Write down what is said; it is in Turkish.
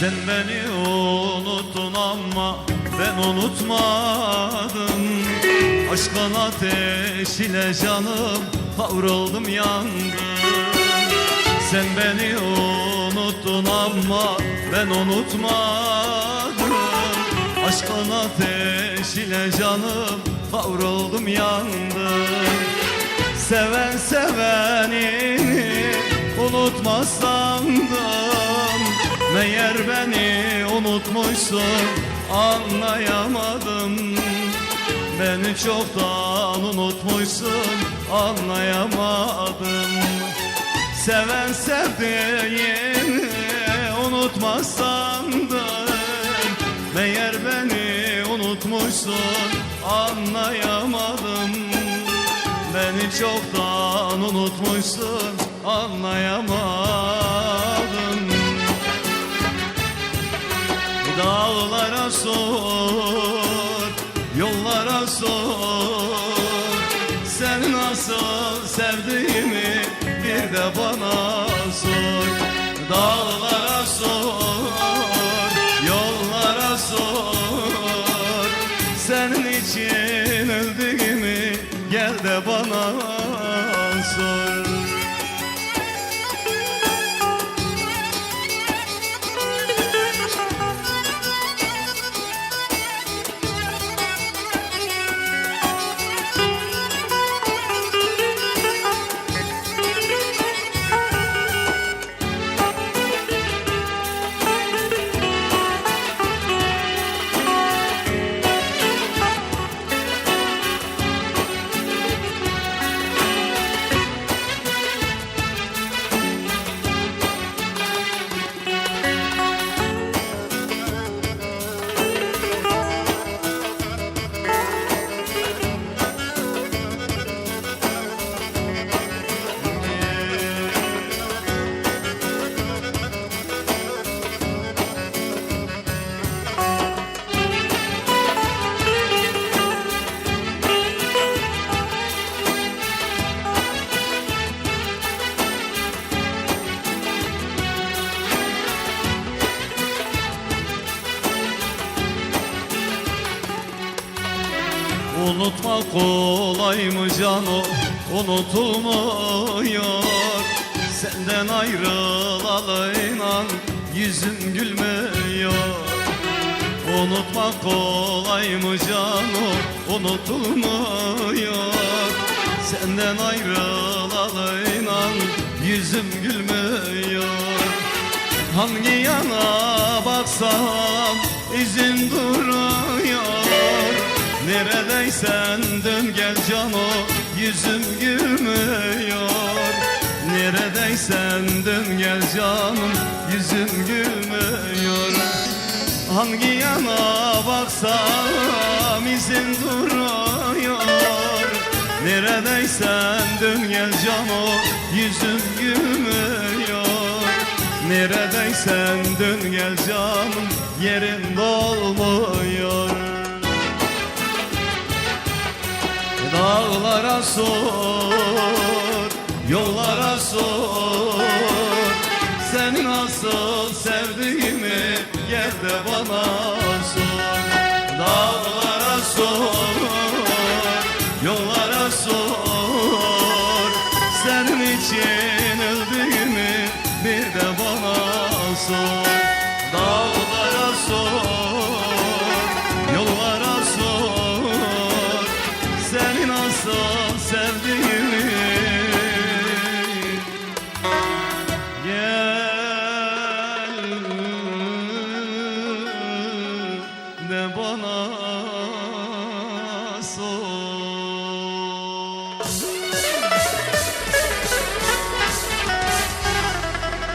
Sen beni unuttun ama ben unutmadım. Aşkın ateş ile canım kavruldum yandım Sen beni unuttun ama ben unutmadım. Aşkın ateş ile canım kavruldum yandım Seven sevenini unutmaz sandım Meğer beni unutmuşsun anlayamadım. Beni çoktan unutmuşsun anlayamadım. Seven sevdiğini unutmaz sandım Meğer beni unutmuşsun anlayamadım. Beni çoktan unutmuşsun anlayamadım Dağlara sor, yollara sor. Sen nasıl sevdiğimi bir de bana sor. Dağlara sor, yollara sor. Senin için öldüğümü gel de bana Unutma kolay mı cano? Unutulmuyor. Senden ayrılalı inan yüzüm gülmüyor. Unutma kolay mı cano? Unutulmuyor. Senden ayrılalı inan yüzüm gülmüyor. Hangi yana baksam izin duruyor Neredeysen dön gel cano yüzüm gülmüyor. Neredeysen dön gel canım yüzüm gülmüyor. Hangi yana baksam izin duruyor Neredeysen dön gel cano yüzüm gülmüyor. Neredeysen dön gel canım yerim dolmuyor Dağlara sor, yollara sor. Seni nasıl sevdiğimi gel de bana sor. Dağlara sor, yollara sor. Senin için öldüğümü bir de bana sor de